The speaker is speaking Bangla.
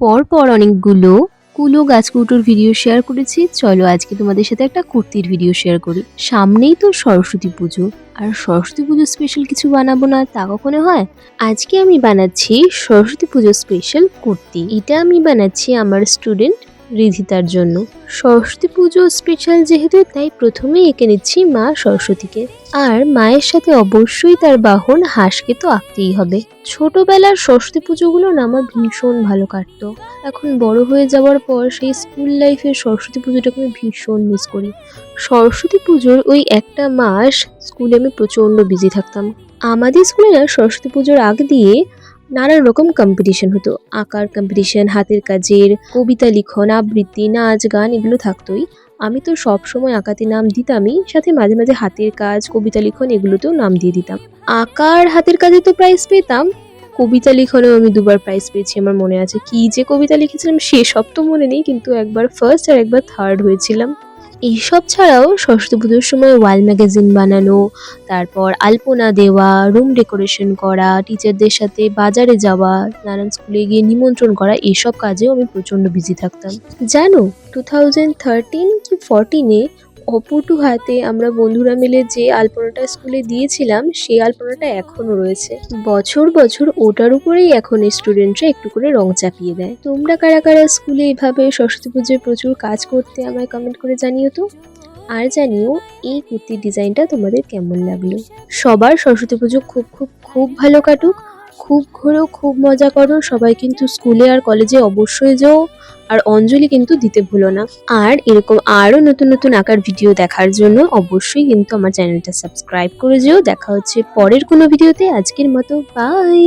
পর পর অনেকগুলো কুলো গাছ গাছকুটোর ভিডিও শেয়ার করেছি। চলো আজকে তোমাদের সাথে একটা কুর্তির ভিডিও শেয়ার করি। সামনেই তো সরস্বতী পুজো। আর সরস্বতী পুজো স্পেশাল কিছু বানাবো না, তা কখনো হয়? আজকে আমি বানাচ্ছি সরস্বতী পুজো স্পেশাল কুর্তি। এটা আমি বানাচ্ছি আমার স্টুডেন্ট রিধিতার জন্য। সরস্বতী পুজো স্পেশাল যেহেতু, তাই প্রথমেই এঁকে নিচ্ছি মা সরস্বতীকে। আর মায়ের সাথে অবশ্যই তার বাহন হাঁসকে তো আঁকতেই হবে। ছোটবেলার সরস্বতী পুজোগুলো না আমার ভীষণ ভালো কাটতো। এখন বড় হয়ে যাওয়ার পর সেই স্কুল লাইফের সরস্বতী পুজোটাকে আমি ভীষণ মিস করি। সরস্বতী পুজোর ওই একটা মাস স্কুলে আমি প্রচণ্ড বিজি থাকতাম। আমাদের স্কুলে না সরস্বতী পুজোর আগ দিয়ে নানান রকম কম্পিটিশন হতো। আঁকার কম্পিটিশন হাতের কাজের, কবিতা লিখন, আবৃত্তি, নাচ, গান, এগুলো থাকতোই। আমি তো সব সময় আঁকাতে নাম দিতামই, সাথে মাঝে মাঝে হাতের কাজ, কবিতা লিখন, এগুলোতেও নাম দিয়ে দিতাম। আঁকার হাতের কাজে তো প্রাইজ পেতাম। কবিতা লিখনেও আমি দুবার প্রাইজ পেয়েছি, আমার মনে আছে। কি যে কবিতা লিখেছিলাম, সেসব তো মনে নেই, কিন্তু একবার ফার্স্ট আর একবার থার্ড হয়েছিলাম। এইসব ছাড়াও সরস্বতী পুজোর সময় ওয়াল ম্যাগাজিন বানানো, তারপর আলপনা দেওয়া, রুম ডেকোরেশন করা, টিচারদের সাথে বাজারে যাওয়া, নানান স্কুলে গিয়ে নিমন্ত্রণ করা, এইসব কাজেও আমি প্রচণ্ড বিজি থাকতাম। জানো টু থাউজেন্ড থার্টিন কি ফর্টিনে অপটু হাতে আমরা বন্ধুরা মিলে যে আলপনাটা স্কুলে দিয়েছিলাম, সেই আলপনাটা এখনও রয়েছে। বছর বছর ওটার উপরেই এখন স্টুডেন্টরা একটু করে রং চাপিয়ে দেয়। তোমরা কারা কারা স্কুলে এভাবে সরস্বতী পুজোয় প্রচুর কাজ করতে আমায় কমেন্ট করে জানিও তো। আর জানিও, এই কুর্তির ডিজাইনটা তোমাদের কেমন লাগল? সবার সরস্বতী পুজো খুব খুব খুব ভালো কাটুক। খুব ঘোরো, খুব মজা করো। সবাই কিন্তু স্কুলে আর কলেজে অবশ্যই যাও। আর অঞ্জলি কিন্তু দিতে ভুলো না। আর এরকম আরও নতুন নতুন আঁকার ভিডিও দেখার জন্য অবশ্যই কিন্তু আমার চ্যানেলটা সাবস্ক্রাইব করে যেও। দেখা হচ্ছে পরের কোনো ভিডিওতে আজকের মতো বাই